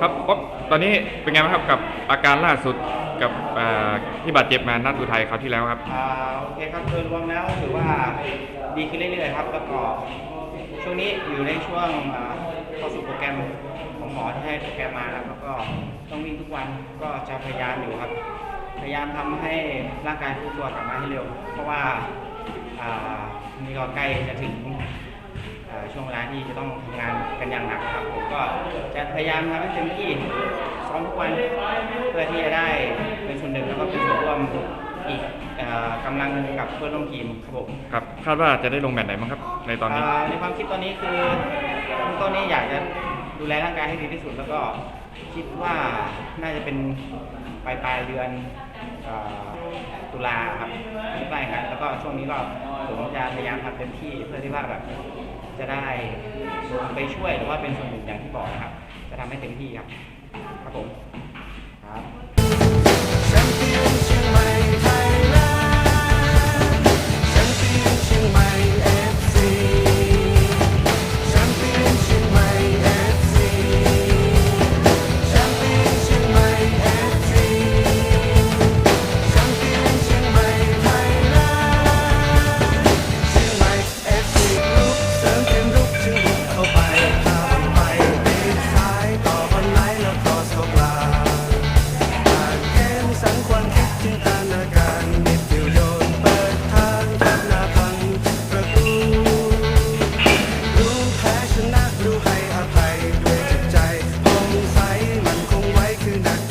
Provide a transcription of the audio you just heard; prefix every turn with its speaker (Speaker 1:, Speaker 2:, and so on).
Speaker 1: ครับป๊อกตอนนี้เป็นไงบ้างครับกับอาการล่าสุดกับอ่าที่บาดเจ็บมานัดอุทัยคราวที่แล้วครับ
Speaker 2: อ่าโอเคครับโดยรวมแล้วถือว่าดีขึ้นเรื่อยๆครับแล้วก็ช่วงนี้อยู่ในช่วงอ่าเข้าสู่โปรแกรมของหมอที่ให้โปรแกรมมาครับแล้วก็ต้องวิ่งทุกวันก็จะพยายามอยู่ครับ พยายามทำให้ร่างกายฟื้นตัวกลับมาให้เร็ว เพราะว่าอ่านี่ก็ใกล้จะถึง ช่วงเวลาที่จะต้องทำงานกันอย่างหนักครับ ผมก็จะพยายามทำให้เต็มที่ซ้อมทุกวันเพื่อที่จะได้เป็นส่วนหนึ่งแล้วก็เป็นส่วนร่วมอีกเอ่อกำลังหนึ่งกับเพื่อนร่วมทีมครับผม
Speaker 1: ครับคาดว่าจะได้ลงแมตช์ไหนบ้างครับ ในตอนนี้า
Speaker 2: ในความคิดตอนนี้คือเบื้องต้นนี้อยากจะดูแลร่างกายให้ดีที่สุดแล้วก็ คิดว่าน่าจะเป็นปลายปลายเดือนเอ่อตุลาครับใกล้ๆกันแล้วก็ช่วงนี้ก็ผมจะพยายามทำเต็มที่เพื่อที่ว่าแบบจะได้ไปช่วยหรือว่าเป็นส่วนหนึ่งอย่างที่บอกนะครับ จะทำให้เต็มที่ครับครับผมครับ